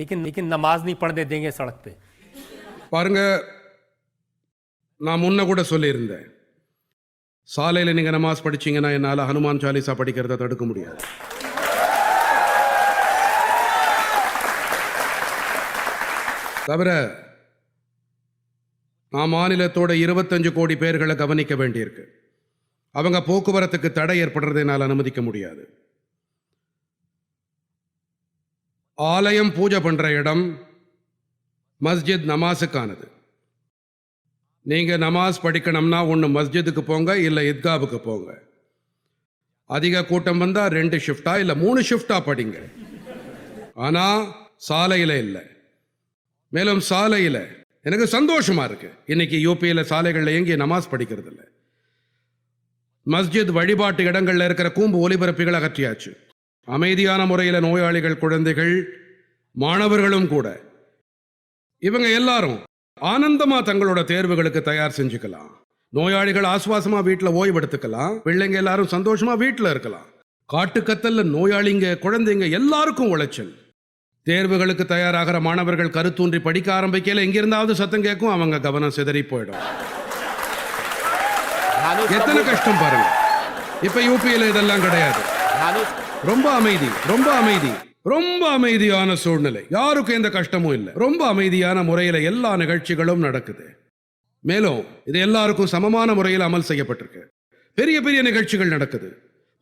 लेकिन लेकिन नमाज नहीं पढ़ने देंगे सड़क पे பாருங்க நான் முன்ன கூட சொல்லியிருந்தேன் சாலையில் நீங்கள் நமாஸ் படிச்சீங்கன்னா என்னால் ஹனுமான் சாலிசா படிக்கிறத தடுக்க முடியாது தவிர நான் மாநிலத்தோட இருபத்தஞ்சு கோடி பேர்களை கவனிக்க வேண்டியிருக்கு அவங்க போக்குவரத்துக்கு தடை ஏற்படுறதை என்னால் அனுமதிக்க முடியாது ஆலயம் பூஜை பண்ணுற இடம் மஸ்ஜித் நமாஸுக்கானது. நீங்கள் நமாஸ் படிக்கணும்னா ஒன்று மஸ்ஜிதுக்கு போங்க இல்லை இத்காவுக்கு போங்க. அதிக கூட்டம் வந்தால் ரெண்டு ஷிஃப்டா இல்லை மூணு ஷிஃப்டா படிங்க. ஆனால் சாலையில் இல்லை. மேலும் சாலையில் எனக்கு சந்தோஷமாக இருக்குது இன்னைக்கு யூபியில் சாலைகளில் எங்கே நமாஸ் படிக்கிறது இல்லை மஸ்ஜித் வழிபாட்டு இடங்களில் இருக்கிற கூம்பு ஒலிபரப்பிகள் அகற்றியாச்சு. அமைதியான முறையில் நோயாளிகள் குழந்தைகள் மாணவர்களும் கூட. இவங்க எல்லாரும் ஆனந்தமாக தங்களோட தேர்வுகளுக்கு தயார் செஞ்சுக்கலாம். நோயாளிகள் ஆசுவாசமாக வீட்டில் ஓய்வெடுத்துக்கலாம். பிள்ளைங்க எல்லாரும் சந்தோஷமாக வீட்டில் இருக்கலாம். காட்டுக்கத்தல்ல நோயாளிங்க குழந்தைங்க எல்லாருக்கும் உளைச்சல். தேர்வுகளுக்கு தயாராகிற மாணவர்கள் கருத்தூன்றி படிக்க ஆரம்பிக்கல எங்கிருந்தாவது சத்தம் கேட்கும் அவங்க கவனம் சிதறி போயிடும். எத்தனை கஷ்டம் பாருங்க. இப்ப யூபியில இதெல்லாம் கிடையாது. ரொம்ப அமைதி ரொம்ப அமைதி ரொம்ப அமைதியான சூழ்நிலை. யாருக்கும் எந்த கஷ்டமும் இல்லை. ரொம்ப அமைதியான முறையில் எல்லா நிகழ்ச்சிகளும் நடக்குது. மேலும் இது எல்லாருக்கும் சமமான முறையில் அமல் செய்யப்பட்டிருக்கு. பெரிய பெரிய நிகழ்ச்சிகள் நடக்குது.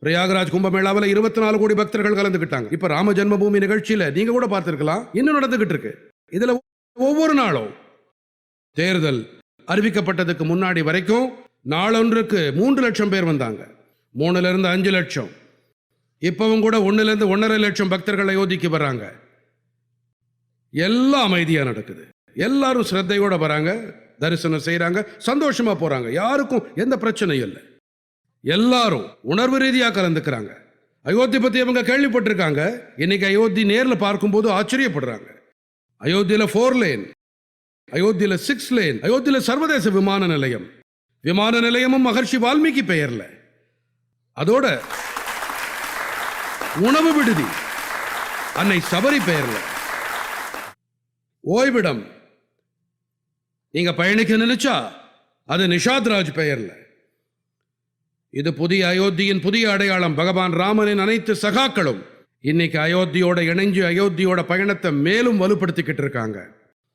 பிரயாகராஜ் கும்பமேளாவில் இருபத்தி நாலு கோடி பக்தர்கள் கலந்துக்கிட்டாங்க இப்ப ராம ஜென்மபூமி நிகழ்ச்சியில நீங்க கூட பார்த்திருக்கலாம். இன்னும் நடந்துகிட்டு இருக்கு. இதுல ஒவ்வொரு நாளும் தேர்தல் அறிவிக்கப்பட்டதுக்கு முன்னாடி வரைக்கும் நாளொன்றுக்கு மூன்று லட்சம் பேர் வந்தாங்க. மூணுல இருந்து அஞ்சு லட்சம். இப்பவும் கூட ஒன்றுலேருந்து ஒன்றரை லட்சம் பக்தர்கள் அயோத்திக்கு வர்றாங்க. எல்லாம் அமைதியாக நடக்குது. எல்லாரும் ஸ்ரத்தையோடு வராங்க தரிசனம் செய்கிறாங்க சந்தோஷமாக போகிறாங்க யாருக்கும் எந்த பிரச்சனையும் இல்லை. எல்லாரும் உணர்வு ரீதியாக கலந்துக்கிறாங்க. அயோத்தி பற்றி அவங்க கேள்விப்பட்டிருக்காங்க. இன்னைக்கு அயோத்தி நேரில் பார்க்கும்போது ஆச்சரியப்படுறாங்க. அயோத்தியில் ஃபோர் லேன் அயோத்தியில் சிக்ஸ் லேன் அயோத்தியில் சர்வதேச விமான நிலையம். விமான நிலையமும் மகர்ஷி வால்மீகி பெயரில். அதோட உணவு விடுதி. அன்னை சபரி பெயர்ல. ஓய்விடம். நீங்க பயணிக்க நினைச்சா அது நிஷாத் ராஜ் பெயர்ல. இது புதிய அயோத்தியின் புதிய அடையாளம். பகவான் ராமனின் அனைத்து சகாக்களும் இன்னைக்கு அயோத்தியோட இணைஞ்சு அயோத்தியோட பயணத்தை மேலும் வலுப்படுத்திக்கிட்டு இருக்காங்க.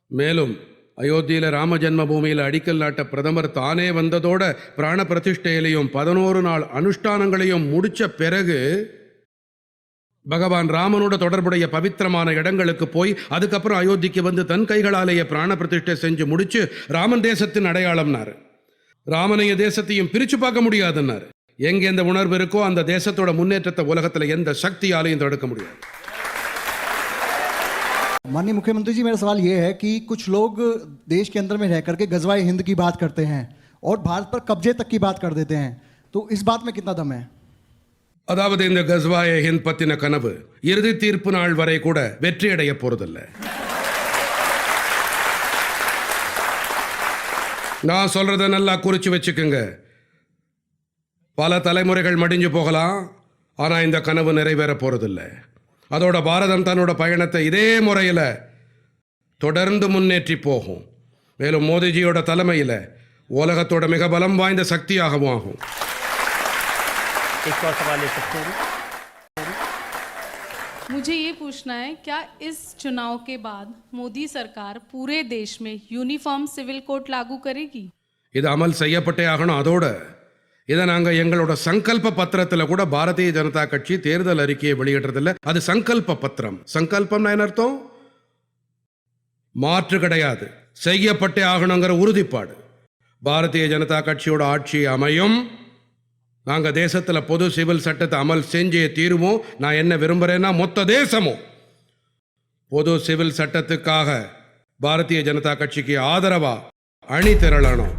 மேலும் அயோத்தியில ராம ஜென்ம பூமியில அடிக்கல் நாட்ட பிரதமர் தானே வந்ததோட பிராண பிரதிஷ்டையிலையும் பதினோரு நாள் அனுஷ்டானங்களையும் முடிச்ச பிறகு பகவான் ராமனோட தொடர்புடைய பவித்திரமான இடங்களுக்கு போய் அதுக்கப்புறம் அயோத்திக்கு வந்து தன் கைகளாலேயே பிராண பிரதிஷ்டை செஞ்சு முடிச்சு ராமன் தேசத்தின் அடையாளம்னாரு ராமனைய தேசத்தையும் பிரிச்சு பார்க்க முடியாதுன்னாரு எங்க எந்த உணர்வு இருக்கோ அந்த தேசத்தோட முன்னேற்றத்தை உலகத்துல எந்த சக்தியாலையும் தடுக்க முடியாது माननीय मुख्यमंत्री जी मेरा सवाल ये है कि कुछ लोग देश के अंदर में रह करके गजवाए हिंद की बात करते हैं और भारत पर कब्जे तक की बात कर देते हैं तो इस बात में कितना दम है அதாவது இந்த கஸ்வாய ஹிந்த் பத்தின கனவு இறுதி தீர்ப்பு நாள் வரை கூட வெற்றி அடைய போறதில்ல. நான் சொல்றத நல்லா குறிச்சு வச்சுக்கோங்க. பல தலைமுறைகள் மடிஞ்சு போகலாம் ஆனா இந்த கனவு நிறைவேற போறதில்ல. அதோட பாரதம் தன்னோட பயணத்தை இதே முறையில் தொடர்ந்து முன்னேற்றி போகும். மேலும் மோடிஜியோட தலைமையில் உலகத்தோட மிக பலம் வாய்ந்த சக்தியாகவும் ஆகும். एक और सवाल ले सकते हैं मुझे ये पूछना है क्या इस चुनाव के बाद मोदी सरकार पूरे देश में यूनिफॉर्म सिविल कोड लागू करेगी இது அமல் செய்யப்பட்டே ஆகணும் அதோட இதை நாங்கள் எங்களோட சங்கல்ப பத்திரத்தில் கூட பாரதிய ஜனதா கட்சி தேர்தல் அறிக்கையை வெளியிடுறதில்ல அது சங்கல்ப பத்திரம் சங்கல்பம்னா என்ன அர்த்தம் மாற்று கிடையாது செய்யப்பட்டே ஆகணுங்கிற உறுதிப்பாடு பாரதிய ஜனதா கட்சியோட ஆட்சி அமையும் நாங்கள் தேசத்தில் பொது சிவில் சட்டத்தை அமல் செஞ்சே தீருவோம் நான் என்ன விரும்புகிறேன்னா மொத்த தேசமும் பொது சிவில் சட்டத்துக்காக பாரதிய ஜனதா கட்சிக்கு ஆதரவா அணி திரளணும்